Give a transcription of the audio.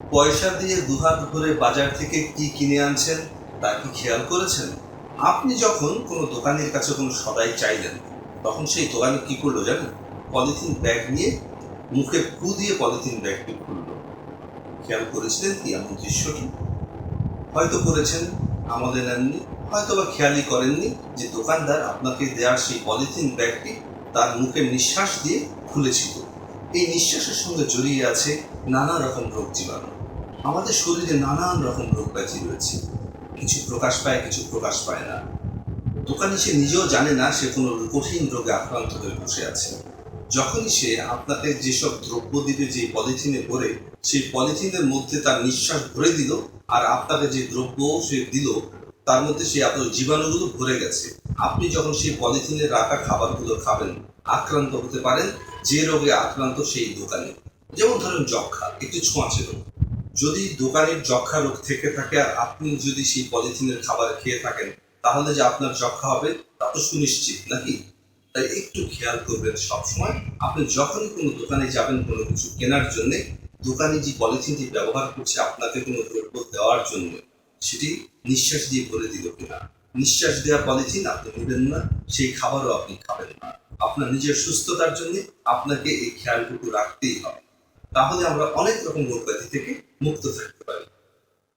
পয়সা দিয়ে দুহাত ভরে বাজার থেকে কি কিনে আনছেন, তা কি খেয়াল করেছেন? আপনি যখন কোনো দোকানের কাছে কোনো সদাই চাইলেন, তখন সেই দোকানে কি করল জানেন? পলিথিন ব্যাগ নিয়ে মুখে ফু দিয়ে পলিথিন ব্যাগটি খুললো। খেয়াল করেছিলেন কি এমন দৃশ্যটি? হয়তো করেছেন আমাদের নেননি হয়তো বা খেয়ালই করেননি যে দোকানদার আপনাকে দেওয়ার সেই পলিথিন ব্যাগটি তার মুখে নিঃশ্বাস দিয়ে খুলেছিল। এই নিঃশ্বাসের সঙ্গে জড়িয়ে আছে নানা রকম রোগ জীবাণু। আমাদের শরীরে নানান রকম রোগ ব্যাধি রয়েছে। কিছু প্রকাশ পায়, কিছু প্রকাশ পায় না। দোকানি সে নিজেও জানে না সে কোনো কঠিন রোগে আক্রান্ত হয়ে বসে আছে। যখনই সে আপনাকে যেসব দ্রব্য দিবে, যে পলিথিনে ভরে, সেই পলিথিনের মধ্যে তার নিঃশ্বাস ভরে দিল আর আপনাকে যে দ্রব্য সে দিল, তার মধ্যে সেই আপনার জীবাণুগুলো ভরে গেছে। আপনি যখন সেই পলিথিনে রাখা খাবারগুলো খাবেন আক্রান্ত হতে পারেন যে রোগে আক্রান্ত সেই দোকানে। যেমন ধরেন যক্ষা একটু ছোঁয়াচে রোগ। যদি দোকানের যক্ষা রোগ থেকে থাকে আর আপনি যদি সেই পলিথিনের খাবার খেয়ে থাকেন, তাহলে যে আপনার যক্ষা হবে, তা তো সুনিশ্চিত, নাকি? তাই একটু খেয়াল করবেন সবসময়, আপনি যখনই কোনো দোকানে যাবেন কোনো কিছু কেনার জন্য, দোকানে যে পলিথিনটি ব্যবহার করছে আপনাকে কোনো দ্রব্য দেওয়ার জন্য, সেটি নিঃশ্বাস দিয়ে ভরে দিল কিনা। নিঃশ্বাস দেওয়া পলিথিন আপনি নেবেন না, সেই খাবারও আপনি খাবেন না। আপনার নিজের সুস্থতার জন্য আপনাকে এই খেয়ালটুকু রাখতেই হবে। তাহলে আমরা অনেক রকম রোগ ব্যাধি থেকে মুক্ত থাকতে পারি।